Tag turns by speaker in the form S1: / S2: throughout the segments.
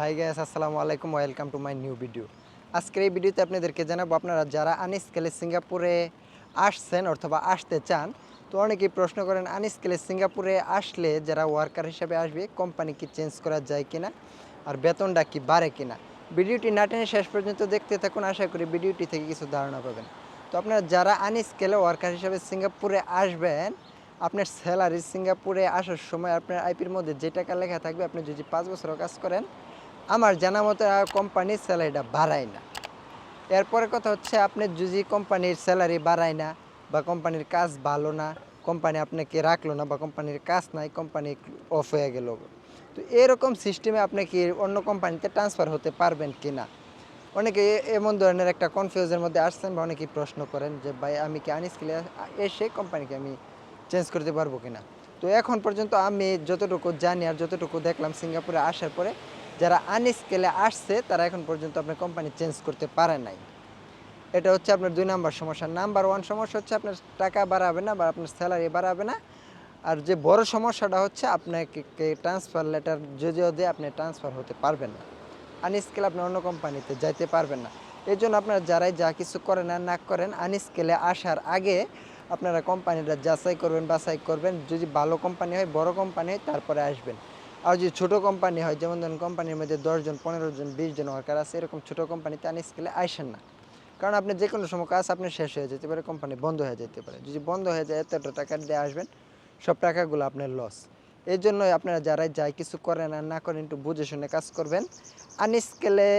S1: High guys আসসালামু আলাইকুম welcome to my new video আজকের এই ভিডিওতে আপনাদেরকে জানাব, আপনারা যারা আনস্কেলে সিঙ্গাপুরে আসছেন অথবা আসতে চান, তো অনেকেই প্রশ্ন করেন আনস্কেলে সিঙ্গাপুরে আসলে যারা ওয়ার্কার হিসেবে আসবে কোম্পানি কি চেঞ্জ করা যায় কিনা? আর বেতনটা কি বাড়ে কিনা? ভিডিওটি না টেনে শেষ পর্যন্ত দেখতে থাকুন, আশা করি ভিডিওটি থেকে কিছু ধারণা পাবেন। তো আপনারা যারা আনস্কেলে ওয়ার্কার হিসেবে সিঙ্গাপুরে আসবেন, আপনার স্যালারি সিঙ্গাপুরে আসার সময় আপনার আইপির মধ্যে যে টাকা লেখা থাকবে, আপনি যদি পাঁচ বছরও কাজ করেন আমার জানা মতো কোম্পানির স্যালারিটা বাড়ায় না। এরপরে কথা হচ্ছে আপনি যদি কোম্পানির স্যালারি বাড়ায় না বা কোম্পানির কাজ ভালো না, কোম্পানি আপনাকে রাখল না বা কোম্পানির কাজ নাই, কোম্পানি অফ হয়ে গেল। তো এরকম সিস্টেমে আপনি কি অন্য কোম্পানিতে ট্রান্সফার হতে পারবেন কি না? অনেকে এমন ধরনের একটা কনফিউজের মধ্যে আসছেন বা অনেকেই প্রশ্ন করেন যে, ভাই, আমি কি আনস্কিলে এসে কোম্পানিকে আমি চেঞ্জ করতে পারব কিনা তো এখন পর্যন্ত আমি যতটুকু জানি আর যতটুকু দেখলাম, সিঙ্গাপুরে আসার পরে যারা আনস্কেলে আসছে, তারা এখন পর্যন্ত আপনার কোম্পানি চেঞ্জ করতে পারে নাই। এটা হচ্ছে আপনার দুই নাম্বার সমস্যা। নাম্বার ওয়ান সমস্যা হচ্ছে আপনার টাকা বাড়াবে না বা আপনার স্যালারি বাড়াবে না। আর যে বড় সমস্যাটা হচ্ছে, আপনাকে ট্রান্সফার লেটার যদিও দিয়ে আপনি ট্রান্সফার হতে পারবেন না। আনস্কেলে আপনি অন্য কোম্পানিতে যাইতে পারবেন না। এই জন্য আপনারা যারাই যা কিছু করেন আর না করেন আনস্কেলে আসার আগে আপনারা কোম্পানিটা যাচাই করবেন, বাছাই করবেন। যদি ভালো কোম্পানি হয়, বড় কোম্পানি হয়, তারপরে আসবেন। আর যদি ছোটো কোম্পানি হয়, যেমন ধরুন কোম্পানির মধ্যে দশজন পনেরো জন বিশ জন ওয়ার্কার আছে, এরকম ছোটো কোম্পানিতে আনি স্কেলে আসেন না। কারণ আপনি যে কোনো সময় কাজ আপনি শেষ হয়ে যেতে পারে কোম্পানি বন্ধ হয়ে যেতে পারে। যদি বন্ধ হয়ে যায়, এত টাকা দিয়ে আসবেন, সব টাকাগুলো আপনার লস এই জন্যই আপনারা যারাই যাই, কিছু করেন আর না করেন, একটু বুঝে শুনে কাজ করবেন। আনস্কেলে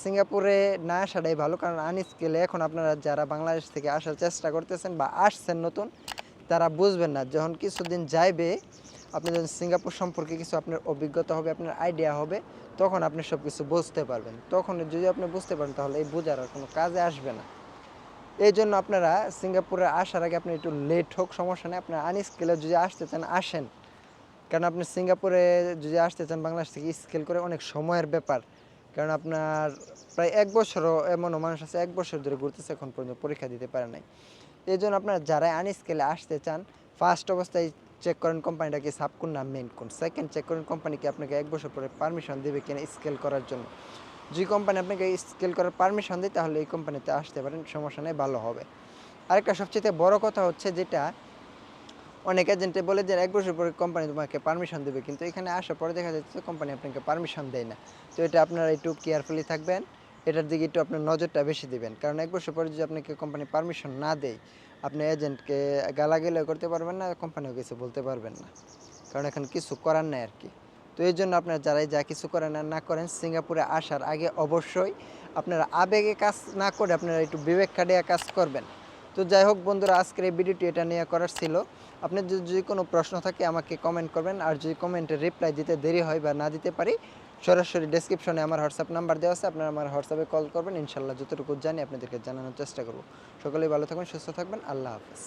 S1: সিঙ্গাপুরে না আসাটাই ভালো, কারণ আনস্কেলে এখন আপনারা যারা বাংলাদেশ থেকে আসার চেষ্টা করতেছেন বা আসছেন নতুন, তারা বুঝবেন না। যখন কিছুদিন যাইবে আপনি যখন সিঙ্গাপুর সম্পর্কে কিছু আপনার অভিজ্ঞতা হবে, আপনার আইডিয়া হবে, তখন আপনি সব কিছু বুঝতে পারবেন। তখন যদি আপনি বুঝতে পারেন, তাহলে এই বোঝার আর কোনো কাজে আসবে না। এই জন্য আপনারা সিঙ্গাপুরে আসার আগে আপনি একটু লেট হোক, সমস্যা নেই। আপনার আনস্কেলে যদি আসতে চান, আসেন। কারণ আপনি সিঙ্গাপুরে যদি আসতে চান, বাংলাদেশ থেকে স্কেল করে অনেক সময়ের ব্যাপার। কারণ আপনার প্রায় এক বছরও এমনও মানুষ আছে, এক বছর ধরে ঘুরতেছে, এখন পর্যন্ত পরীক্ষা দিতে পারে নাই। এই জন্য আপনারা যারা আনস্কেলে আসতে চান ফার্স্ট অবস্থায় চেক করেন কোম্পানিটা কি কোন না মেন কোন সেকেন্ড চেক করেন কোম্পানি কি আপনাকে এক বছর পরে পারমিশন দেবে কিনা স্কেল করার জন্য। যে কোম্পানি আপনাকে স্কেল করার পারমিশন দেয়, তাহলে এই কোম্পানিতে আসতে পারেন, সমস্যা নেই, ভালো হবে। আরেকটা সবচেয়ে বড় কথা হচ্ছে যেটা, অনেক এজেন্টে বলে যে, এক বছর পরে কোম্পানি তোমাকে পারমিশন দেবে। কিন্তু এখানে আসার পরে দেখা যাচ্ছে কোম্পানি আপনাকে পারমিশন দেয় না। তো এটা আপনারা একটু কেয়ারফুলি থাকবেন। এটার দিকে একটু আপনার নজরটা বেশি দিবেন। কারণ এক বছর পরে যদি আপনাকে কোম্পানি পারমিশন না দেয় আপনি এজেন্টকে গালাগেলা করতে পারবেন না কোম্পানিও কিছু বলতে পারবেন না। কারণ এখন কিছু করার নাই আর কি। তো এই জন্য আপনারা যারাই যা কিছু করেন আর না করেন, সিঙ্গাপুরে আসার আগে অবশ্যই আপনারা আবেগে কাজ না করে আপনারা একটু বিবেক খাটিয়ে কাজ করবেন। তো যাই হোক বন্ধুরা, আজকের এই ভিডিওটি এটা নিয়ে করার ছিল। আপনার যদি যদি কোনো প্রশ্ন থাকে আমাকে কমেন্ট করবেন, আর যদি কমেন্টে রিপ্লাই দিতে দেরি হয় বা না দিতে পারি সরাসরি ডিসক্রিপশনে আমার হোয়াটসঅ্যাপ নাম্বার দেওয়া আছে, আপনারা আমার হোয়াটসঅ্যাপে কল করবেন ইনশাল্লাহ যতটুকু জানি আপনাদেরকে জানানোর চেষ্টা করব। সকলেই ভালো থাকবেন, সুস্থ থাকবেন, আল্লাহ হাফেজ।